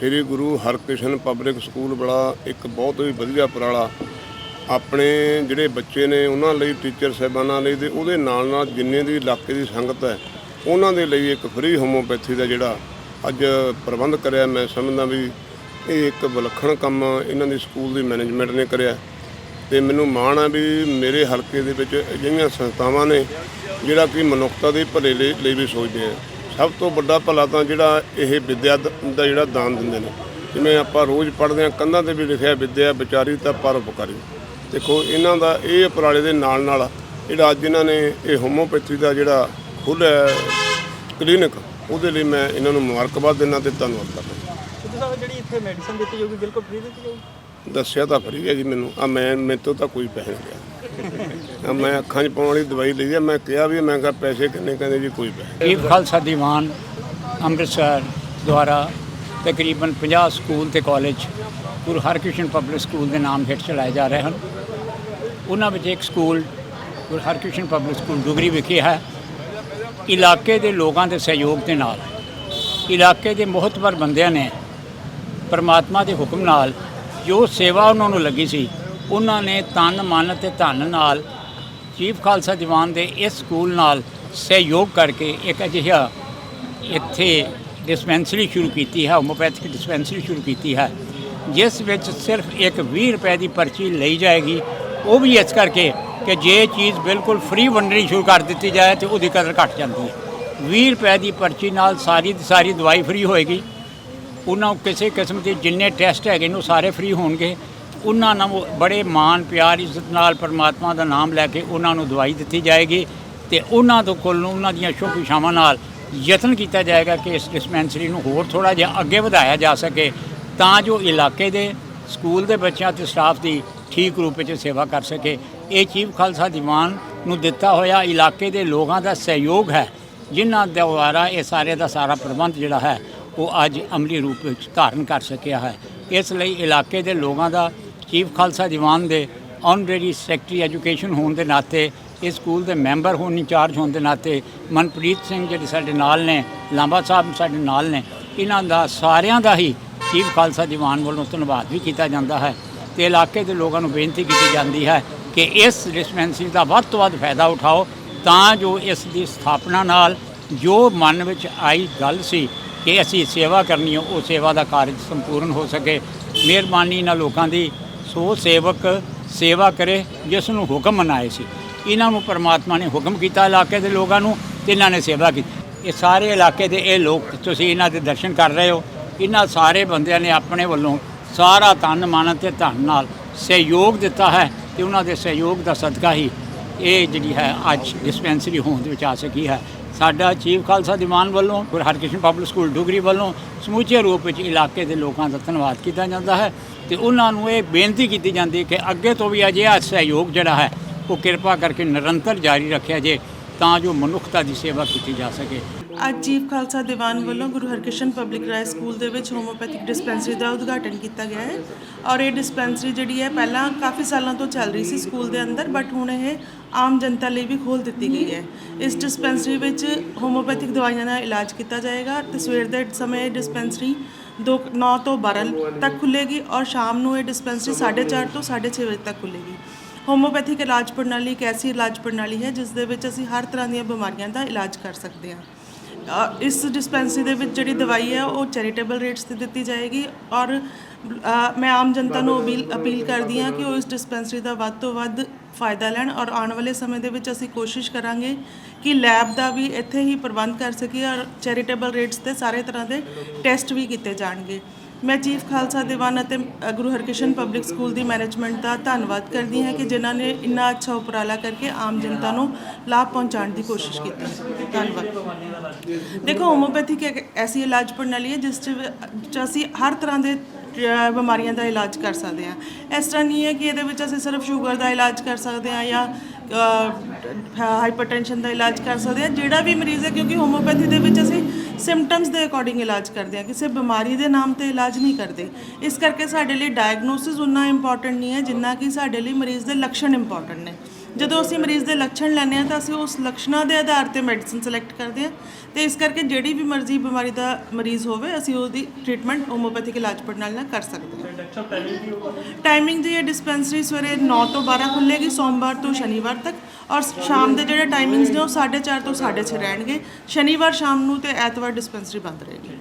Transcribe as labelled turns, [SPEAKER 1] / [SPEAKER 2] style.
[SPEAKER 1] ਸ੍ਰੀ Guru Harkrishan public school ਬੜਾ ਇੱਕ ਬਹੁਤ ਹੀ ਵਧੀਆ ਉਪਰਾਲਾ ਆਪਣੇ ਜਿਹੜੇ ਬੱਚੇ ਨੇ ਉਹਨਾਂ ਲਈ, ਟੀਚਰ ਸਾਹਿਬਾਨਾਂ ਲਈ ਤੇ ਉਹਦੇ ਨਾਲ ਨਾਲ ਜਿੰਨੇ ਵੀ ਇਲਾਕੇ ਦੀ ਸੰਗਤ ਹੈ, ਉਹਨਾਂ ਦੇ ਲਈ ਇੱਕ ਫ੍ਰੀ ਹੋਮੋਪੈਥੀ ਦਾ ਜਿਹੜਾ ਅੱਜ ਪ੍ਰਬੰਧ ਕਰਿਆ। ਮੈਂ ਸਮਝਦਾ ਵੀ ਇਹ ਇੱਕ ਵਿਲੱਖਣ ਕੰਮ ਇਹਨਾਂ ਦੀ ਸਕੂਲ ਦੀ ਮੈਨੇਜਮੈਂਟ ਨੇ ਕਰਿਆ ਤੇ ਮੈਨੂੰ ਮਾਣ ਆ ਵੀ ਮੇਰੇ ਹਲਕੇ ਦੇ ਵਿੱਚ ਅਜਿਹੀਆਂ ਸੰਸਥਾਵਾਂ ਨੇ ਜਿਹੜਾ ਕਿ ਮਨੁੱਖਤਾ ਦੇ ਭਲੇ ਲਈ ਲਈ ਵੀ ਸੋਚਦੇ ਆ। ਸਭ ਤੋਂ ਵੱਡਾ ਭਲਾ ਤਾਂ ਜਿਹੜਾ ਇਹ ਵਿਦਿਆ ਦਾ ਜਿਹੜਾ ਦਾਨ ਦਿੰਦੇ ਨੇ। ਜਿਵੇਂ ਆਪਾਂ ਰੋਜ਼ ਪੜ੍ਹਦੇ ਹਾਂ ਕੰਧਾਂ ਤੇ ਵੀ ਲਿਖਿਆ ਵਿਦਿਆ, ਵਿਚਾਰੀ ਤਾਂ ਪਰਉਪਕਾਰੀ ਦੇਖੋ, ਇਹਨਾਂ ਦਾ ਇਹ ਉਪਰਾਲੇ ਦੇ ਨਾਲ ਨਾਲ ਜਿਹੜਾ ਅੱਜ ਇਹਨਾਂ ਨੇ ਇਹ ਹੋਮੋਪੈਥੀ ਦਾ ਜਿਹੜਾ ਖੁੱਲ੍ਹਿਆ ਕਲੀਨਿਕ ਉਹਦੇ ਲਈ ਮੈਂ ਇਹਨਾਂ ਨੂੰ ਮੁਬਾਰਕਬਾਦ ਦਿੰਦਾ ਤੇ ਧੰਨਵਾਦ ਕਰਦਾ।
[SPEAKER 2] ਸਿੱਧੂ ਸਾਹਿਬ, ਜਿਹੜੀ ਇੱਥੇ ਮੈਡੀਸਨ ਦਿੱਤੀ ਜਾਊਗੀ, ਬਿਲਕੁਲ ਫ੍ਰੀ ਦਿੱਤੀ ਜਾਊਗੀ।
[SPEAKER 1] ਦੱਸਿਆ ਤਾਂ ਫਰੀ ਹੈ ਜੀ ਮੈਨੂੰ। ਆ ਮੈਂ ਮੇਰੇ ਤੋਂ ਤਾਂ ਕੋਈ ਪੈਸੇ ਨਹੀਂ ਲਿਆ। ਆ ਮੈਂ ਅੱਖਾਂ 'ਚ ਪਾਉਣ ਵਾਲੀ ਦਵਾਈ ਲਈ ਆ। ਮੈਂ ਕਿਹਾ ਵੀ, ਮੈਂ ਕਿਹਾ ਪੈਸੇ ਕਿੰਨੇ ਕਹਿੰਦੇ ਜੀ, ਕੋਈ ਪੈਸੇ
[SPEAKER 3] ਗਰੀਬ ਖਾਲਸਾ ਦੀਵਾਨ ਅੰਮ੍ਰਿਤਸਰ ਦੁਆਰਾ ਤਕਰੀਬਨ 50 ਸਕੂਲ ਤੇ college Guru Harkrishan public school ਦੇ ਨਾਮ ਹੇਠ ਚਲਾਏ ਜਾ ਰਹੇ ਹਨ। ਉਹਨਾਂ ਵਿੱਚ ਇੱਕ school Guru Harkrishan public school Dugri ਵਿਖੇ ਹੈ। ਇਲਾਕੇ ਦੇ ਲੋਕਾਂ ਦੇ ਸਹਿਯੋਗ ਦੇ ਨਾਲ, ਇਲਾਕੇ ਦੇ ਮੋਹਤਬਰ ਬੰਦਿਆਂ ਨੇ ਪਰਮਾਤਮਾ ਦੇ ਹੁਕਮ ਨਾਲ ਜੋ ਸੇਵਾ ਉਹਨਾਂ ਨੂੰ ਲੱਗੀ ਸੀ, ਉਹਨਾਂ ਨੇ ਤਨ, ਮਨ ਤੇ ਧਨ ਨਾਲ ਚੀਫ ਖਾਲਸਾ ਦੀਵਾਨ ਦੇ ਇਸ ਸਕੂਲ ਨਾਲ ਸਹਿਯੋਗ ਕਰਕੇ ਇੱਕ ਅਜਿਹਾ ਇੱਥੇ ਡਿਸਪੈਂਸਰੀ ਸ਼ੁਰੂ ਕੀਤੀ ਹੈ ਹੋਮੋਪੈਥਿਕ ਡਿਸਪੈਂਸਰੀ ਸ਼ੁਰੂ ਕੀਤੀ ਹੈ, ਜਿਸ ਵਿੱਚ ਸਿਰਫ ਇੱਕ 20 ਰੁਪਏ ਦੀ ਪਰਚੀ ਲਈ ਜਾਏਗੀ। ਉਹ ਵੀ ਇਸ ਕਰਕੇ ਕਿ ਜੇ ਚੀਜ਼ ਬਿਲਕੁਲ ਫ੍ਰੀ ਵੰਡਣੀ ਸ਼ੁਰੂ ਕਰ ਦਿੱਤੀ ਜਾਏ ਤੇ ਉਹਦੀ ਕਦਰ ਘਟ ਜਾਂਦੀ ਹੈ। 20 ਰੁਪਏ ਦੀ ਪਰਚੀ ਨਾਲ ਸਾਰੀ ਦੀ ਸਾਰੀ ਦਵਾਈ ਫ੍ਰੀ ਹੋਏਗੀ। ਉਹਨਾਂ ਨੂੰ ਕਿਸੇ ਕਿਸਮ ਦੇ ਜਿੰਨੇ ਟੈਸਟ ਹੈਗੇ ਨੇ ਉਹ ਸਾਰੇ ਫ੍ਰੀ ਹੋਣਗੇ। ਉਹਨਾਂ ਨੂੰ ਬੜੇ ਮਾਣ, ਪਿਆਰ, ਇੱਜ਼ਤ ਨਾਲ ਪਰਮਾਤਮਾ ਦਾ ਨਾਮ ਲੈ ਕੇ ਉਹਨਾਂ ਨੂੰ ਦਵਾਈ ਦਿੱਤੀ ਜਾਏਗੀ ਤੇ ਉਹਨਾਂ ਤੋਂ ਕੋਲ ਉਹਨਾਂ ਦੀਆਂ ਸ਼ੁਭ ਇਛਾਵਾਂ ਨਾਲ ਯਤਨ ਕੀਤਾ ਜਾਏਗਾ ਕਿ ਇਸ ਡਿਸਪੈਂਸਰੀ ਨੂੰ ਹੋਰ ਥੋੜਾ ਜਿਹਾ ਅੱਗੇ ਵਧਾਇਆ ਜਾ ਸਕੇ ਤਾਂ ਜੋ ਇਲਾਕੇ ਦੇ ਸਕੂਲ ਦੇ ਬੱਚਿਆਂ ਤੇ ਸਟਾਫ ਦੀ ਠੀਕ ਰੂਪ ਵਿੱਚ ਸੇਵਾ ਕਰ ਸਕੇ। ਇਹ ਚੀਫ ਖਾਲਸਾ ਦੀਵਾਨ ਨੂੰ ਦਿੱਤਾ ਹੋਇਆ ਇਲਾਕੇ ਦੇ ਲੋਕਾਂ ਦਾ ਸਹਿਯੋਗ ਹੈ, ਜਿਨ੍ਹਾਂ ਦੁਆਰਾ ਇਹ ਸਾਰੇ ਦਾ ਸਾਰਾ ਪ੍ਰਬੰਧ ਜਿਹੜਾ ਹੈ ਉਹ ਅੱਜ ਅਮਲੀ ਰੂਪ ਵਿੱਚ ਧਾਰਨ ਕਰ ਸਕਿਆ ਹੈ। ਇਸ ਲਈ ਇਲਾਕੇ ਦੇ ਲੋਕਾਂ ਦਾ ਚੀਫ ਖਾਲਸਾ ਦੀਵਾਨ ਦੇ ਆਨਰੇਰੀ ਸੈਕਟਰੀ ਐਜੂਕੇਸ਼ਨ ਹੋਣ ਦੇ ਨਾਤੇ, ਇਸ ਸਕੂਲ ਦੇ ਮੈਂਬਰ ਹੋਣ ਇੰਚਾਰਜ ਹੋਣ ਦੇ ਨਾਤੇ ਮਨਪ੍ਰੀਤ ਸਿੰਘ ਜਿਹੜੇ ਸਾਡੇ ਨਾਲ ਨੇ, ਲਾਂਬਾ ਸਾਹਿਬ ਸਾਡੇ ਨਾਲ ਨੇ, ਇਹਨਾਂ ਦਾ ਸਾਰਿਆਂ ਦਾ ਹੀ ਚੀਫ ਖਾਲਸਾ ਦੀਵਾਨ ਵੱਲੋਂ ਧੰਨਵਾਦ ਵੀ ਕੀਤਾ ਜਾਂਦਾ ਹੈ ਤੇ ਇਲਾਕੇ ਦੇ ਲੋਕਾਂ ਨੂੰ ਬੇਨਤੀ ਕੀਤੀ ਜਾਂਦੀ ਹੈ ਕਿ ਇਸ ਡਿਸਪੈਂਸਰੀ ਦਾ ਵੱਧ ਤੋਂ ਵੱਧ ਫਾਇਦਾ ਉਠਾਓ ਤਾਂ ਜੋ ਇਸ ਦੀ ਸਥਾਪਨਾ ਨਾਲ ਜੋ ਮਨ ਵਿੱਚ ਆਈ ਗੱਲ ਸੀ ਕਿ ਅਸੀਂ ਸੇਵਾ ਕਰਨੀ ਹੈ, ਉਹ ਸੇਵਾ ਦਾ ਕਾਰਜ ਸੰਪੂਰਨ ਹੋ ਸਕੇ। ਮਿਹਰਬਾਨੀ ਨਾਲ ਲੋਕਾਂ ਦੀ। ਸੋ ਸੇਵਕ ਸੇਵਾ ਕਰੇ, ਜਿਸ ਨੂੰ ਹੁਕਮ ਮਨਾਏ ਸੀ। ਇਹਨਾਂ ਨੂੰ ਪਰਮਾਤਮਾ ਨੇ ਹੁਕਮ ਕੀਤਾ ਇਲਾਕੇ ਦੇ ਲੋਕਾਂ ਨੂੰ ਤੇ ਇਹਨਾਂ ਨੇ ਸੇਵਾ ਕੀਤੀ। ਇਹ ਸਾਰੇ ਇਲਾਕੇ ਦੇ ਇਹ ਲੋਕ, ਤੁਸੀਂ ਇਹਨਾਂ ਦੇ ਦਰਸ਼ਨ ਕਰ ਰਹੇ ਹੋ। ਇਹਨਾਂ ਸਾਰੇ ਬੰਦਿਆਂ ਨੇ ਆਪਣੇ ਵੱਲੋਂ ਸਾਰਾ ਤਨ ਮਨ ਤੇ ਧਨ ਨਾਲ ਸਹਿਯੋਗ ਦਿੱਤਾ ਹੈ ਤੇ ਉਹਨਾਂ ਦੇ ਸਹਿਯੋਗ ਦਾ ਸਦਕਾ ਹੀ ਇਹ ਜਿਹੜੀ ਹੈ ਅੱਜ ਡਿਸਪੈਂਸਰੀ ਹੋਂਦ ਵਿੱਚ ਆ ਸਕੀ ਹੈ। ਸਾਡਾ ਚੀਫ ਖਾਲਸਾ ਦੀਵਾਨ ਵੱਲੋਂ ਗੁਰੂ ਹਰਕ੍ਰਿਸ਼ਨ ਪਬਲਿਕ ਸਕੂਲ ਡੁਗਰੀ ਵੱਲੋਂ ਸਮੁੱਚੇ ਰੂਪ ਵਿੱਚ ਇਲਾਕੇ ਦੇ ਲੋਕਾਂ ਦਾ ਧੰਨਵਾਦ ਕੀਤਾ ਜਾਂਦਾ ਹੈ ਤੇ ਉਹਨਾਂ ਨੂੰ ਇਹ ਬੇਨਤੀ ਕੀਤੀ ਜਾਂਦੀ ਹੈ ਕਿ ਅੱਗੇ ਤੋਂ ਵੀ ਅਜਿਹਾ ਸਹਿਯੋਗ ਜਿਹੜਾ ਹੈ, ਉਹ ਕਿਰਪਾ ਕਰਕੇ ਨਿਰੰਤਰ ਜਾਰੀ ਰੱਖਿਆ ਜੇ ਤਾਂ ਜੋ ਮਨੁੱਖਤਾ ਦੀ ਸੇਵਾ ਕੀਤੀ ਜਾ ਸਕੇ।
[SPEAKER 4] ਅੱਜ ਚੀਫ ਖਾਲਸਾ ਦੀਵਾਨ ਵੱਲੋਂ ਗੁਰੂ ਹਰਕ੍ਰਿਸ਼ਨ ਪਬਲਿਕ ਰਾਏ ਸਕੂਲ ਦੇ ਵਿੱਚ ਹੋਮੋਪੈਥਿਕ ਡਿਸਪੈਂਸਰੀ ਦਾ ਉਦਘਾਟਨ ਕੀਤਾ ਗਿਆ ਹੈ ਔਰ ਇਹ ਡਿਸਪੈਂਸਰੀ ਜਿਹੜੀ ਹੈ ਪਹਿਲਾਂ ਕਾਫੀ ਸਾਲਾਂ ਤੋਂ ਚੱਲ ਰਹੀ ਸੀ ਸਕੂਲ ਦੇ ਅੰਦਰ ਬਟ ਹੁਣ ਇਹ ਆਮ ਜਨਤਾ ਲਈ ਵੀ ਖੋਲ ਦਿੱਤੀ ਗਈ ਹੈ। ਇਸ ਡਿਸਪੈਂਸਰੀ ਵਿੱਚ ਹੋਮੋਪੈਥਿਕ ਦਵਾਈਆਂ ਦਾ ਇਲਾਜ ਕੀਤਾ ਜਾਏਗਾ ਤੇ ਸਵੇਰ ਦੇ ਸਮੇਂ ਇਹ ਡਿਸਪੈਂਸਰੀ ਦੋ 9 ਤੋਂ 12 ਤੱਕ ਖੁੱਲੇਗੀ ਔਰ ਸ਼ਾਮ ਨੂੰ ਇਹ ਡਿਸਪੈਂਸਰੀ 4:30 ਤੋਂ 6:30 ਵਜੇ ਤੱਕ ਖੁੱਲੇਗੀ ਹੋਮੋਪੈਥਿਕ ਇਲਾਜ ਪ੍ਰਣਾਲੀ ਇੱਕ ਐਸੀ ਇਲਾਜ ਪ੍ਰਣਾਲੀ ਹੈ ਜਿਸ ਦੇ ਵਿੱਚ ਅਸੀਂ ਹਰ ਤਰ੍ਹਾਂ ਦੀਆਂ ਬਿਮਾਰੀਆਂ ਦਾ ਇਲਾਜ ਕਰ ਸਕਦੇ ਹਾਂ। ਅ, ਇਸ ਡਿਸਪੈਂਸਰੀ ਦੇ ਵਿੱਚ ਜਿਹੜੀ ਦਵਾਈ ਹੈ ਉਹ ਚੈਰੀਟੇਬਲ ਰੇਟਸ ਤੇ ਦਿੱਤੀ ਜਾਏਗੀ ਔਰ ਅ, ਮੈਂ ਆਮ ਜਨਤਾ ਨੂੰ ਅਪੀਲ ਅਪੀਲ ਕਰਦੀ ਹਾਂ ਕਿ ਉਹ ਇਸ ਡਿਸਪੈਂਸਰੀ ਦਾ ਵੱਧ ਤੋਂ ਵੱਧ ਫਾਇਦਾ ਲੈਣ ਔਰ ਆਉਣ ਵਾਲੇ ਸਮੇਂ ਦੇ ਵਿੱਚ ਅਸੀਂ ਕੋਸ਼ਿਸ਼ ਕਰਾਂਗੇ ਕਿ ਲੈਬ ਦਾ ਵੀ ਇੱਥੇ ਹੀ ਪ੍ਰਬੰਧ ਕਰ ਸਕੀਏ ਔਰ ਚੈਰੀਟੇਬਲ ਰੇਟਸ ਤੇ ਸਾਰੇ ਤਰ੍ਹਾਂ ਦੇ ਟੈਸਟ ਵੀ ਕੀਤੇ ਜਾਣਗੇ। ਮੈਂ ਚੀਫ ਖਾਲਸਾ ਦੀਵਾਨ ਅਤੇ ਗੁਰੂ ਹਰਕ੍ਰਿਸ਼ਨ ਪਬਲਿਕ ਸਕੂਲ ਦੀ ਮੈਨੇਜਮੈਂਟ ਦਾ ਧੰਨਵਾਦ ਕਰਦੀ ਹਾਂ ਕਿ ਜਿਨ੍ਹਾਂ ਨੇ ਇੰਨਾ ਅੱਛਾ ਉਪਰਾਲਾ ਕਰਕੇ ਆਮ ਜਨਤਾ ਨੂੰ ਲਾਭ ਪਹੁੰਚਾਉਣ ਦੀ ਕੋਸ਼ਿਸ਼ ਕੀਤੀ। ਧੰਨਵਾਦ। ਦੇਖੋ ਹੋਮੋਪੈਥਿਕ ਇੱਕ ਐਸੀ ਇਲਾਜ ਪ੍ਰਣਾਲੀ ਹੈ ਜਿਸ 'ਚ ਅਸੀਂ ਹਰ ਤਰ੍ਹਾਂ ਦੇ ਅ, ਬਿਮਾਰੀਆਂ ਦਾ ਇਲਾਜ ਕਰ ਸਕਦੇ ਹਾਂ। ਇਸ ਤਰ੍ਹਾਂ ਨਹੀਂ ਹੈ ਕਿ ਇਹਦੇ ਵਿੱਚ ਅਸੀਂ ਸਿਰਫ ਸ਼ੂਗਰ ਦਾ ਇਲਾਜ ਕਰ ਸਕਦੇ ਹਾਂ ਜਾਂ ਹਾਈਪਰਟੈਂਸ਼ਨ ਦਾ ਇਲਾਜ ਕਰ ਸਕਦੇ ਹਾਂ। ਜਿਹੜਾ ਵੀ ਮਰੀਜ਼ ਹੈ ਕਿਉਂਕਿ ਹੋਮੋਪੈਥੀ ਦੇ ਵਿੱਚ ਅਸੀਂ ਸਿੰਪਟਮਸ ਦੇ ਅਕੋਰਡਿੰਗ ਇਲਾਜ ਕਰਦੇ ਆ, ਕਿਸੇ ਬਿਮਾਰੀ ਦੇ ਨਾਮ ਤੇ ਇਲਾਜ ਨਹੀਂ ਕਰਦੇ। ਇਸ ਕਰਕੇ ਸਾਡੇ ਲਈ ਡਾਇਗਨੋਸਿਸ ਉਨਾ ਇੰਪੋਰਟੈਂਟ ਨਹੀਂ ਹੈ, ਜਿੰਨਾ ਕਿ ਸਾਡੇ ਲਈ ਮਰੀਜ਼ ਦੇ ਲੱਛਣ ਇੰਪੋਰਟੈਂਟ ਨੇ। ਜਦੋਂ ਅਸੀਂ ਮਰੀਜ਼ ਦੇ ਲੱਛਣ ਲੈਂਦੇ ਹਾਂ ਤਾਂ ਅਸੀਂ ਉਸ ਲੱਛਣਾਂ ਦੇ ਆਧਾਰ ਤੇ ਮੈਡੀਸਿਨ ਸਿਲੈਕਟ ਕਰਦੇ ਹਾਂ। ਤੇ ਇਸ ਕਰਕੇ ਜਿਹੜੀ ਵੀ ਮਰਜ਼ੀ ਬਿਮਾਰੀ ਦਾ ਮਰੀਜ਼ ਹੋਵੇ ਅਸੀਂ ਉਹਦੀ ਟ੍ਰੀਟਮੈਂਟ ਹੋਮੋਪੈਥਿਕ ਇਲਾਜ ਪ੍ਰਣਾਲੀ ਨਾਲ ਕਰ ਸਕਦੇ ਹਾਂ। ਟਾਈਮਿੰਗ ਜੀ ਇਹ ਡਿਸਪੈਂਸਰੀ ਸਵੇਰੇ 9 ਤੋਂ 12 ਖੁੱਲੇਗੀ ਸੋਮਵਾਰ ਤੋਂ ਸ਼ਨੀਵਾਰ ਤੱਕ। ਔਰ ਸ਼ਾਮ ਦੇ ਜਿਹੜੇ ਟਾਈਮਿੰਗਸ ਨੇ ਉਹ 4:30 ਤੋਂ 6:30 ਰਹਿਣਗੇ। ਸ਼ਨੀਵਾਰ ਸ਼ਾਮ ਨੂੰ ਤੇ ਐਤਵਾਰ ਡਿਸਪੈਂਸਰੀ ਬੰਦ ਰਹੇਗੀ।